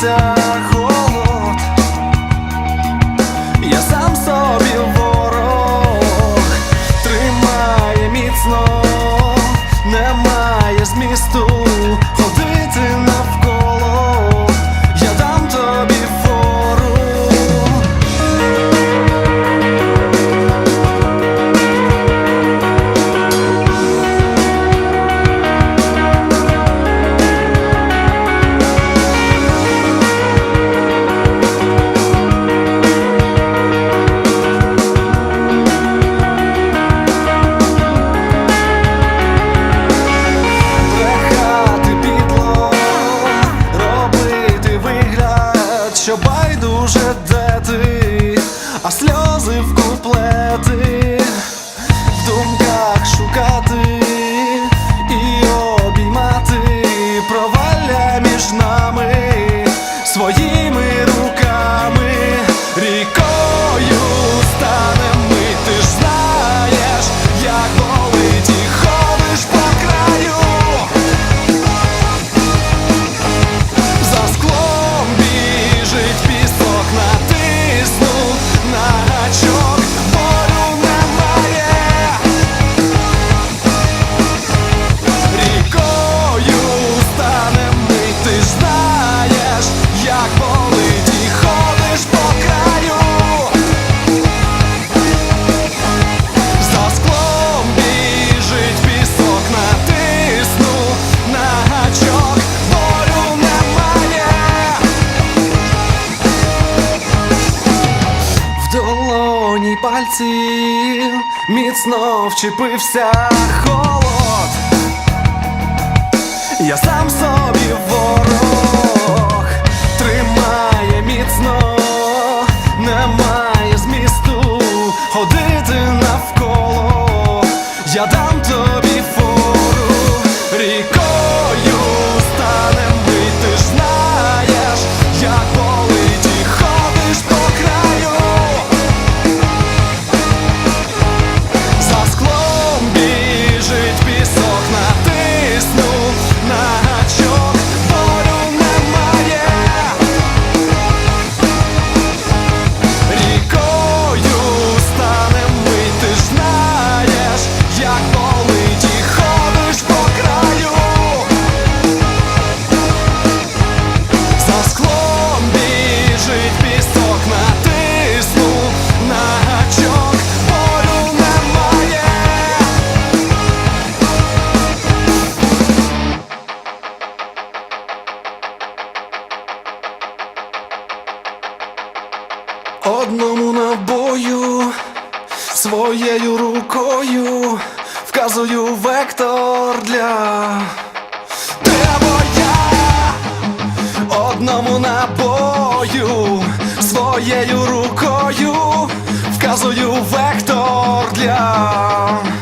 sun. що байдуже де ти, а сльози. пальців міцно вчепився холод, я сам собі ворог тримає міцно, немає змісту ходити навколо. Я дам своєю рукою вказую вектор для тебе я одному напою, своєю рукою вказую вектор для.